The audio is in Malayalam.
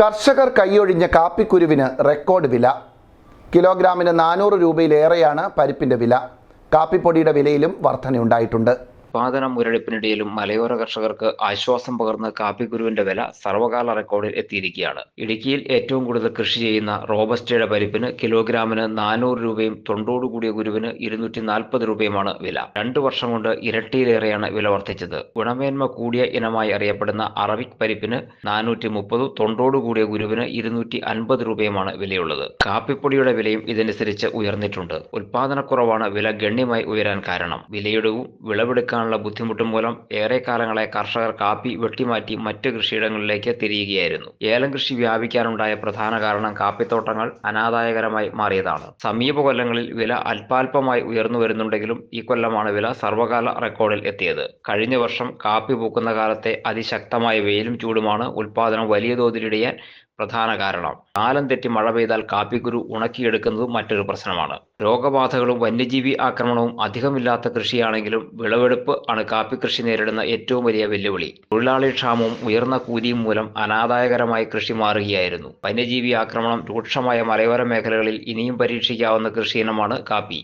കർഷകർ കൈയൊഴിഞ്ഞ കാപ്പിക്കുരുവിന് റെക്കോർഡ് വില. കിലോഗ്രാമിന് നാനൂറ് രൂപയിലേറെയാണ് പരിപ്പിന്റെ വില. കാപ്പിപ്പൊടിയുടെ വിലയിലും വർധനയുണ്ടായിട്ടുണ്ട്. ഉത്പാദന മുരടിപ്പിനിടയിലും മലയോര കർഷകർക്ക് ആശ്വാസം പകർന്ന് കാപ്പിക്കുരുവിന്റെ വില സർവകാല റെക്കോർഡിൽ എത്തിയിരിക്കുകയാണ്. ഇടുക്കിയിൽ ഏറ്റവും കൂടുതൽ കൃഷി ചെയ്യുന്ന റോബസ്റ്റയുടെ പരിപ്പിന് കിലോഗ്രാമിന് നാനൂറ് രൂപയും തൊണ്ടോടു കൂടിയ കുരുവിന് ഇരുന്നൂറ്റി നാൽപ്പത് രൂപയുമാണ് വില. രണ്ടു വർഷം കൊണ്ട് ഇരട്ടിയിലേറെയാണ് വില വർദ്ധിച്ചത്. ഗുണമേന്മ കൂടിയ ഇനമായി അറിയപ്പെടുന്ന അറബിക് പരിപ്പിന് നാനൂറ്റി മുപ്പതും തൊണ്ടോടു കൂടിയ കുരുവിന് ഇരുന്നൂറ്റി അൻപത് രൂപയുമാണ് വിലയുള്ളത്. കാപ്പിപ്പൊടിയുടെ വിലയും ഇതനുസരിച്ച് ഉയർന്നിട്ടുണ്ട്. ഉൽപാദനക്കുറവാണ് വില ഗണ്യമായി ഉയരാൻ കാരണം. വിലയിടവും വിളവെടുക്കാനുള്ള ബുദ്ധിമുട്ട് മൂലം ഏറെ കാലങ്ങളെ കർഷകർ കാപ്പി വെട്ടിമാറ്റി മറ്റ് കൃഷിയിടങ്ങളിലേക്ക് തിരിയുകയായിരുന്നു. ഏലം കൃഷി വ്യാപിക്കാനുണ്ടായ പ്രധാന കാരണം കാപ്പിത്തോട്ടങ്ങൾ അനാദായകരമായി മാറിയതാണ്. സമീപ കൊല്ലങ്ങളിൽ വില അല്പാൽപമായി ഉയർന്നു വരുന്നുണ്ടെങ്കിലും ഈ കൊല്ലമാണ് വില സർവകാല റെക്കോർഡിൽ എത്തിയത്. കഴിഞ്ഞ വർഷം കാപ്പി പൂക്കുന്ന കാലത്തെ അതിശക്തമായ വെയിലും ചൂടുമാണ് ഉൽപാദനം വലിയ തോതിലിടിയാൻ പ്രധാന കാരണം. കാലം തെറ്റി മഴ പെയ്താൽ കാപ്പിക്കുരു ഉണക്കിയെടുക്കുന്നതും മറ്റൊരു പ്രശ്നമാണ്. രോഗബാധകളും വന്യജീവി ആക്രമണവും അധികമില്ലാത്ത കൃഷിയാണെങ്കിലും വിളവെടുപ്പ് ആണ് കാപ്പി കൃഷി നേരിടുന്ന ഏറ്റവും വലിയ വെല്ലുവിളി. തൊഴിലാളി ക്ഷാമവും ഉയർന്ന കൂലിയും മൂലം അനാദായകരമായി കൃഷി മാറുകയായിരുന്നു. വന്യജീവി ആക്രമണം രൂക്ഷമായ മലയോര മേഖലകളിൽ ഇനിയും പരീക്ഷിക്കാവുന്ന കൃഷിയിനമാണ് കാപ്പി.